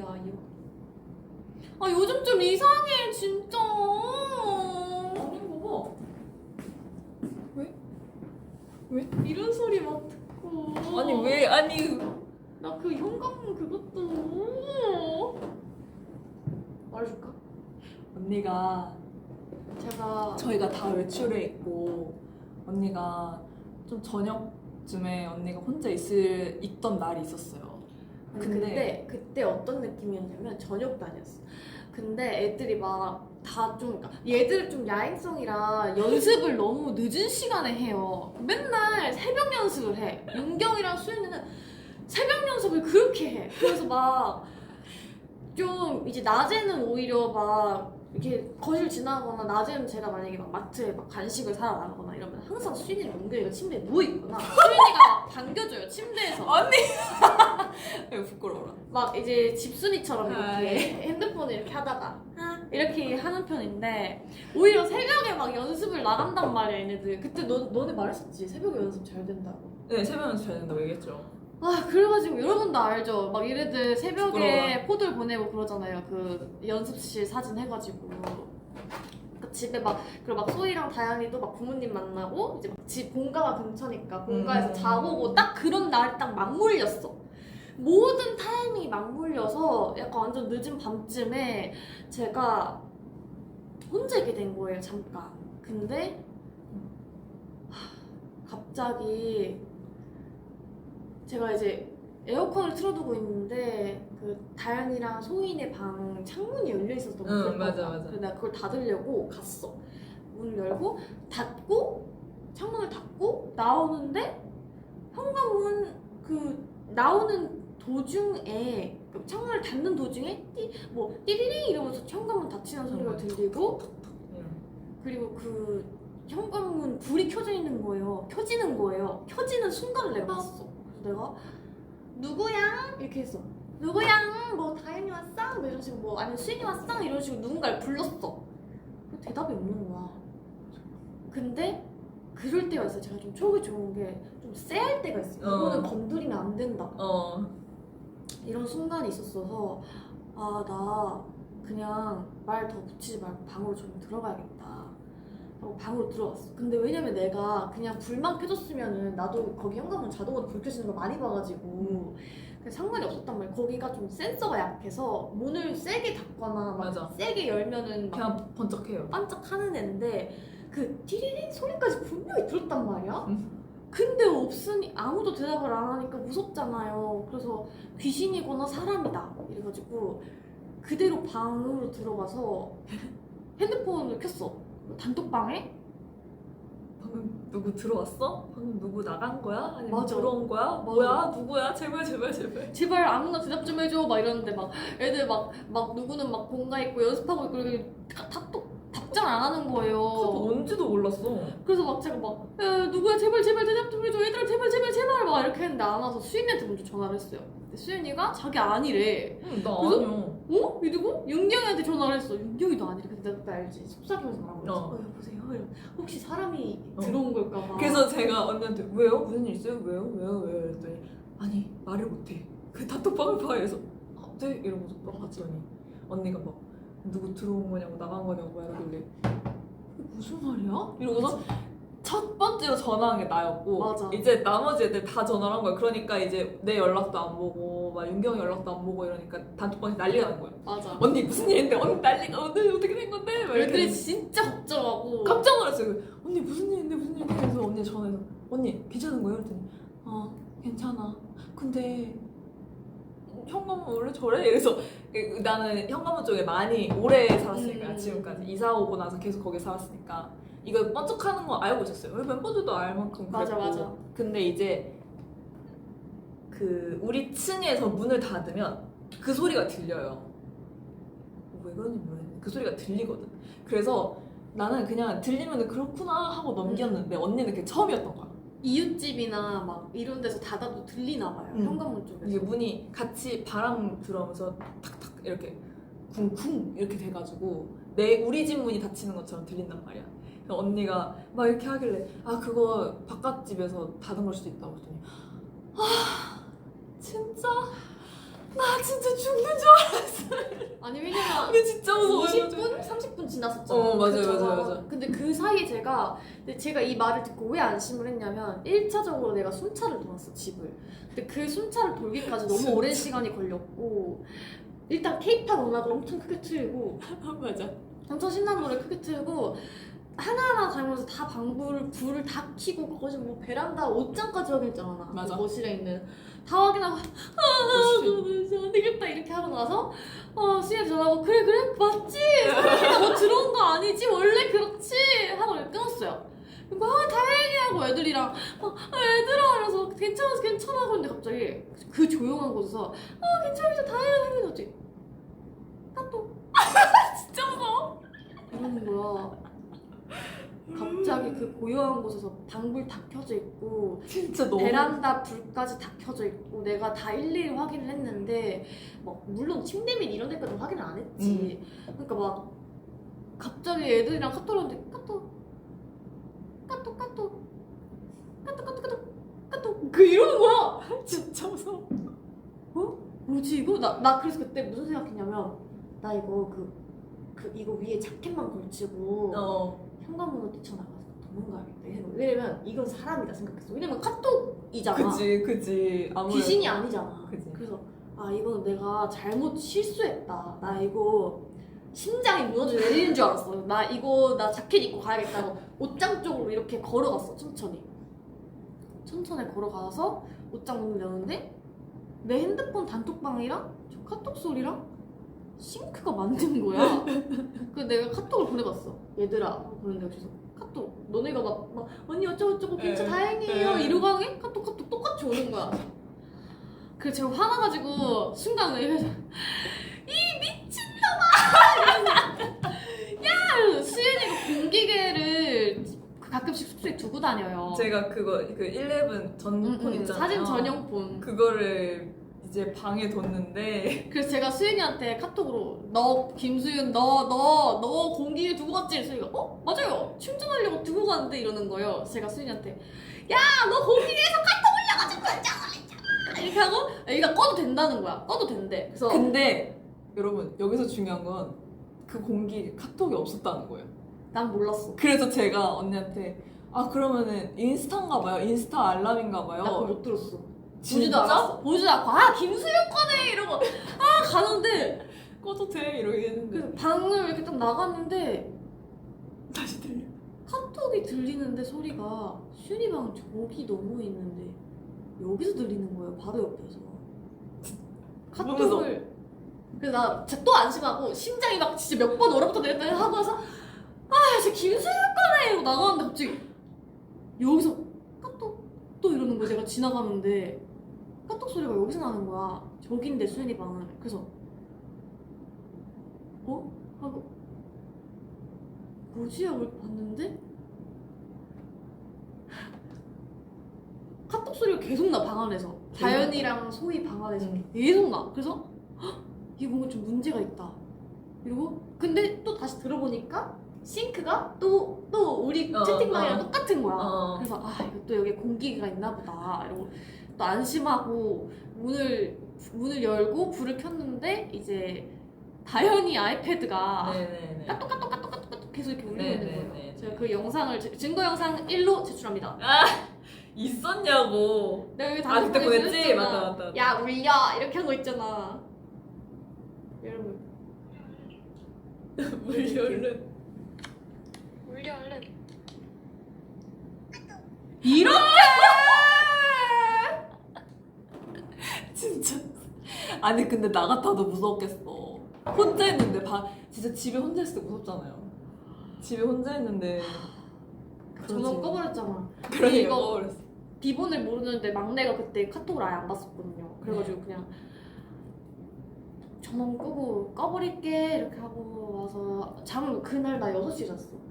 뭐야요? 아 요즘 좀 이상해 진짜. 아닌 거 봐. 이런 소리 막 듣고. 아니 왜 아니 나그 현관문 그것도. 말해줄까? 언니가 제가 저희가 다 외출해 있고 언니가 좀 저녁쯤에 언니가 혼자 있을 있던 날이 있었어요. 근데 그때 어떤 느낌이었냐면 저녁 다녔어. 근데 애들이 막 다좀 얘들 좀 야행성이라 연습을 너무 늦은 시간에 해요. 맨날 새벽 연습을 해. 윤경이랑 수윤이는 새벽 연습을 그렇게 해. 그래서 막 좀 이제 낮에는 오히려 막 이렇게 거실 지나거나 낮에는 제가 만약에 막 마트에 막 간식을 사러 나가거나 이러면 항상 수윤이랑 윤경이가 침대에 누워 있거나 수윤이가 막 반겨줘요 침대에서. 언니 왜 부끄러워라. 막 이제 집순이처럼 이렇게 아, 예. 핸드폰을 이렇게 하다가 이렇게 하는 편인데 오히려 새벽에 막 연습을 나간단 말이야 얘네들 그때 너, 너네 말했었지 새벽에 연습 잘 된다고 네 새벽에 잘 된다고 얘기했죠. 아 그래가지고 여러분도 알죠 막 얘네들 새벽에 부끄러워. 포들 보내고 그러잖아요 그 연습실 사진 해가지고 그 집에 막 그리고 막 소희랑 다현이도 막 부모님 만나고 이제 막 집 본가가 근처니까 본가에서 음. 자보고 딱 그런 날딱 맞물렸어. 모든 타이밍이 맞물려서 약간 완전 늦은 밤쯤에 제가 혼자 있게 된 거예요 잠깐. 근데 하, 갑자기 제가 이제 에어컨을 틀어두고 있는데 그 다현이랑 소인의 방 창문이 열려 있었던 응, 거예요. 맞아, 맞아. 그래서 내가 그걸 닫으려고 갔어. 문을 열고 닫고 창문을 닫고 나오는데 현관문 그 나오는 도중에 그 창문을 닫는 도중에 띠, 뭐 띠리리 이러면서 현관문 닫히는 소리가 음. 들리고 응. 그리고 그 현관문 불이 켜져 있는 거예요. 켜지는 거예요. 켜지는 순간을 내가 봤어. 내가 누구야? 이렇게 했어. 누구야? 뭐 다현이 왔어? 뭐 이런 식으로 뭐 아니면 수인이 왔어? 이런 식으로 누군가를 불렀어. 그 대답이 없는 거야. 근데 그럴 때가 있어요. 제가 좀 촉이 좋은 게 좀 쎄할 때가 있어요. 어. 이거는 건드리면 안 된다. 어. 이런 순간이 있었어서 아 나 그냥 말 더 붙이지 말고 방으로 좀 들어가야겠다 하고 방으로 들어갔어 근데 왜냐면 내가 그냥 불만 켜졌으면은 나도 거기 현관문 자동으로 불 켜지는 걸 많이 봐가지고 그냥 상관이 없었단 말이야 거기가 좀 센서가 약해서 문을 세게 닫거나 막 맞아. 세게 열면은 막 그냥 번쩍해요. 반짝하는 애인데 그 띠리리 소리까지 분명히 들었단 말이야. 음. 근데 없으니 아무도 대답을 안 하니까 무섭잖아요. 그래서 귀신이거나 사람이다 이래가지고 그대로 방으로 들어가서 핸드폰을 켰어. 단톡방에 방금 누구 들어왔어? 방금 누구 나간 거야? 아니면 맞아. 들어온 거야? 뭐야? 누구야? 제발 제발 제발. 제발 아무나 대답 좀 해줘 막 이러는데 막 애들 막 막 누구는 막 본가 있고 연습하고 있고 이렇게 다- 답도 답장을 안 하는 카드 거예요. 뭔지도 몰랐어. 그래서 막 제가 막 야, 누구야 제발 제발 대답 좀 해줘 얘들아 제발 제발 제발 막 이렇게 했는데 안 와서 수인이한테 먼저 전화를 했어요 수인이가 자기 아니래 응, 나 그래서? 아니야. 어? 이 누구? 윤경이한테 전화를 했어 윤경이도 아니래 근데 나 그때 알지 속삭이면서 말한 거지 어. 어. 여보세요 혹시 사람이 어. 들어온 걸까 봐 그래서 제가 언니한테 왜요? 무슨 일 있어요? 왜요? 왜요? 왜요? 이랬더니 아니 말을 못해. 그 단톡방을 봐 해서 아, 네? 이러면서 또 봤더니 언니가 막 누구 들어온 거냐고 나간 거냐고 막 이게 무슨 말이야? 이러고서 첫 번째로 전화한 게 나였고 맞아. 이제 나머지 애들 다 전화를 한 거야. 그러니까 이제 내 연락도 안 보고 막 윤경이 연락도 안 보고 이러니까 단톡방에서 난리가 난 거야. 맞아 언니 무슨 일인데 언니 난리가 오늘 어떻게 된 건데? 막 이렇게 애들이 진짜 걱정하고 깜짝 놀랐어요. 그, 언니 무슨 일인데 무슨 일인데 그래서 언니 전화해서 언니 괜찮은 거예요? 그랬더니 어 괜찮아. 근데 현관문 원래 저래? 이래서 그, 나는 현관문 쪽에 많이 오래 살았으니까 음. 지금까지 이사 오고 나서 계속 거기 살았으니까 이거 번쩍하는 거 알고 있었어요. 우리 멤버들도 알 만큼 그랬고 맞아, 맞아. 근데 이제 그 우리 층에서 문을 닫으면 그 소리가 들려요. 왜 그런지 모르겠는데 그 소리가 들리거든. 그래서 나는 그냥 들리면 그렇구나 하고 넘겼는데 언니는 그게 처음이었던 거야. 이웃집이나 막 이런 데서 닫아도 들리나 봐요 음. 현관문 쪽에서 이게 문이 같이 바람 들어오면서 탁탁 이렇게 쿵쿵 이렇게 돼가지고 내 우리 집 문이 닫히는 것처럼 들린단 말이야. 그래서 언니가 막 이렇게 하길래 아 그거 바깥 집에서 닫은 걸 수도 있다고 했더니 아 진짜 나 진짜 죽는 줄 아니 왜냐면 알았어. 진짜 무서워. 20분, 30분 지났었잖아. 어, 맞아요, 그쵸? 맞아요, 맞아요. 근데 그 사이에 제가 근데 제가 이 말을 듣고 왜 안심을 했냐면 1차적으로 내가 순찰을 돌았어 집을. 근데 그 순찰을 돌기까지 너무 순찰. 오랜 시간이 걸렸고 일단 케이팝 음악을 엄청 크게 틀고 맞아. 엄청 신나는 노래 크게 틀고 하나하나 가면서 다 방불을 불을 다 켜고 거기서 뭐 베란다 옷장까지 확인했잖아. 나. 맞아. 그 거실에 있는. 다 확인하고 아 진짜 안 되겠다. 이렇게 하고 나서 어 수현 전화하고 그래 그래? 맞지? 설마 뭐 들어온 거 아니지? 원래 그렇지? 하고 끊었어요. 그리고 아 다행이야 하고 애들이랑 아 애들아 이러면서 괜찮아 괜찮아 하고 있는데 갑자기 그 조용한 곳에서 아 괜찮아 다행이야 다행이야 어지. 까또. 진짜 무서워. 이러는 거야 갑자기 그 고요한 곳에서 방불 다 켜져 있고 진짜 너무. 베란다 불까지 다 켜져 있고 내가 다 일일이 확인을 했는데 뭐 물론 침대 및 이런 데까지 확인을 안 했지 그러니까 막 갑자기 애들이랑 카톡을 하는데 카톡 카톡 카톡 카톡 카톡 카톡 카톡 그 이러는 거야 진짜 무서워. 뭐지 이거? 나, 나 그래서 그때 무슨 생각했냐면 나 이거 그, 그 이거 위에 자켓만 걸치고 어. 현관문으로 뛰쳐나가서 도망가야겠다. 왜냐면 이건 사람이다 생각했어 왜냐면 카톡이잖아 그지 그지. 아무래도. 귀신이 아니잖아 그지. 그래서 아 이거는 내가 잘못 실수했다 나 이거 심장이 무너져 내리는 줄 알았어 나 이거 나 자켓 입고 가야겠다고 옷장 쪽으로 이렇게 걸어갔어 천천히 천천히 걸어가서 옷장 문을 여는데 내 핸드폰 단톡방이랑 저 카톡 소리랑 싱크가 맞는 거야. 그래서 내가 카톡을 보내봤어. 얘들아 보냈는데 그래서 카톡. 너네가 막, 막 언니 어쩌고저쩌고 진짜 에, 다행이에요. 에. 이러고 하게 카톡 카톡 똑같이 오는 거야. 그래서 제가 화나가지고 순간 이래서 이 미친놈아! 야! 수연이가 공기계를 가끔씩 숙소에 두고 다녀요. 제가 그거 그 11 전폰 음, 음, 있잖아요. 사진 전용폰. 그거를 이제 방에 뒀는데 그래서 제가 수연이한테 카톡으로 너 김수윤 너 너 너 공기계 두고 갔지? 수연이가 어? 맞아요 충전하려고 두고 갔는데 이러는 거예요 그래서 제가 수연이한테 야 너 공기계에서 카톡 올려가지고 어쩌고 이렇게 하고 얘가 꺼도 된다는 거야 꺼도 된대 그래서 근데 여러분 여기서 중요한 건 그 공기 카톡이 없었다는 거예요. 난 몰랐어 그래서 제가 언니한테 아 그러면은 인스타인가 봐요. 인스타 알람인가 나 그거 봐요. 못 들었어? 보지도 않았어. 보지도 않고. 아 김수윤 거네 이러고 아 가는데. 꺼도 돼 그래서 방을 이렇게 딱 나갔는데 다시 들려. 카톡이 들리는데 소리가 슈니 방 저기 넘어 있는데 여기서 들리는 거예요 바로 옆에서. 카톡을 그래서 나 진짜 또 안심하고 심장이 막 진짜 몇번 얼어붙어 내렸다 하고 나서 아 진짜 김수현 거네! 이러고 나가는데 갑자기 여기서 카톡 또 이러는 거야 내가 지나가는데 카톡 소리가 여기서 나는 거야. 저긴데 수현이 방은 그래서 어? 하고 뭐지? 하고 봤는데? 카톡 소리가 계속 나 방 안에서. 다현이랑 소희 방 안에서. 응. 계속 나. 그래서 헉, 이게 뭔가 좀 문제가 있다. 이러고 근데 또 다시 들어보니까 싱크가 또 또 우리 어, 채팅방이랑 어. 똑같은 거야. 어. 그래서 아 이거 또 여기 공기가 있나 보다. 이러고 또 안심하고 문을 문을 열고 불을 켰는데 이제 다현이 아이패드가 네네네. 까똑까똑까똑까똑 계속 이렇게 울리고 네, 있는 네, 거예요 네, 제가 네. 그 영상을 제- 증거 영상 1로 제출합니다 있었냐고. 내가 여기 아, 그때 보냈지? 맞다, 맞다, 맞다. 야 울려 이렇게 한거 있잖아 여러분 물 열는. 울려 얼른 이렇게 진짜. 아니 근데 나 같아도 무섭겠어. 혼자 있는데 바, 진짜 집에 혼자 있을 때 무섭잖아요. 집에 혼자 있는데. 전원 꺼버렸잖아 그러니까 이거- 꺼버렸어. 비번을 모르는데 막내가 그때 카톡을 아예 안 봤었거든요 그래가지고 네. 그냥 전원 끄고 꺼버릴게 이렇게 하고 와서 잠을 그날 나 6시에 잤어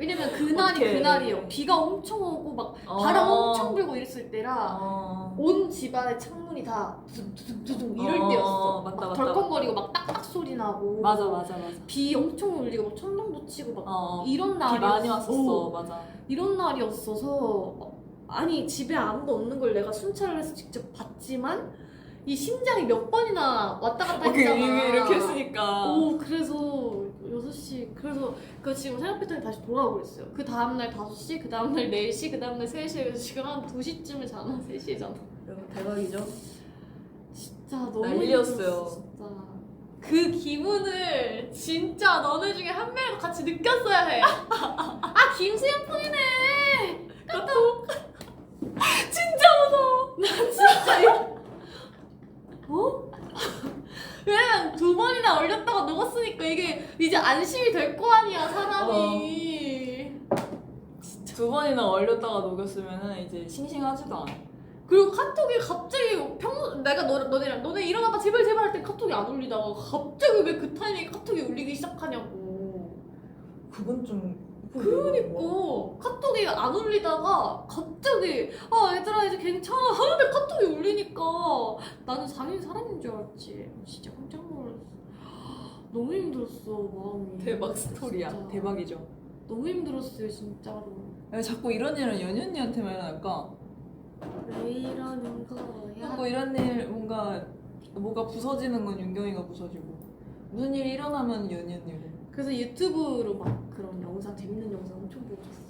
왜냐면 그날이 어떡해. 그날이에요 비가 엄청 오고 막 바람 엄청 불고 이랬을 때라 어. 온 집안의 창문이 다 두둥두둥두둥 이럴 어, 때였어. 맞다, 막 맞다, 덜컹거리고 막 딱딱 소리 나고. 맞아 맞아 맞아. 비 엄청 울리고 막 천둥도 치고 막 어. 이런 비 날이 많이 왔었어. 맞아. 이런 날이었어서 어, 아니 집에 아무도 없는 걸 내가 순찰을 해서 직접 봤지만 이 심장이 몇 번이나 왔다 갔다 어, 그 했잖아. 이렇게 했으니까. 오 그래서 6시 그래서 그 지금 패턴이 다시 돌아오고 있어요 그 다음날 5시 그 다음날 4시 그 다음날 3시 그래서 지금 한 2시쯤에 자나 3시에 자나 여러분 대박이죠? 진짜 너무 난리였어요. 힘들었어, 진짜 그 기분을 진짜 너네 중에 한 명이라도 같이 느꼈어야 해 아 김수현 폰이네 카톡. 진짜 무서워. 난 진짜 이- 어? 왜냐면 두 번이나 얼렸다가 녹았으니까 이게 이제 안심이 될 거 아니야 사람이. 두 번이나 얼렸다가 녹였으면은 이제 싱싱하지도 않아. 그리고 카톡이 갑자기 평 내가 너, 너네랑 너네 일어나봐 제발 제발 할 때 카톡이 안 울리다가 갑자기 왜 그 타이밍에 카톡이 울리기 시작하냐고. 그건 좀. 그러니까. 카톡이 안 울리다가 갑자기 아 얘들아 이제 괜찮아 하는데 카톡이 울리니까 나는 상인 사람인 줄 알았지. 진짜 깜짝 놀랐어 너무 힘들었어 마음이 대박 스토리야. 진짜. 대박이죠. 너무 힘들었어요 진짜로 왜 자꾸 이런 일은 연연이한테만 일어날까? 왜 이러는 거야 자꾸 이런 일 뭔가 뭐가 부서지는 건 윤경이가 부서지고 무슨 일이 일어나면 연연이고. 그래서 유튜브로 막 그런 영상 재밌는 영상 엄청 보고 잤어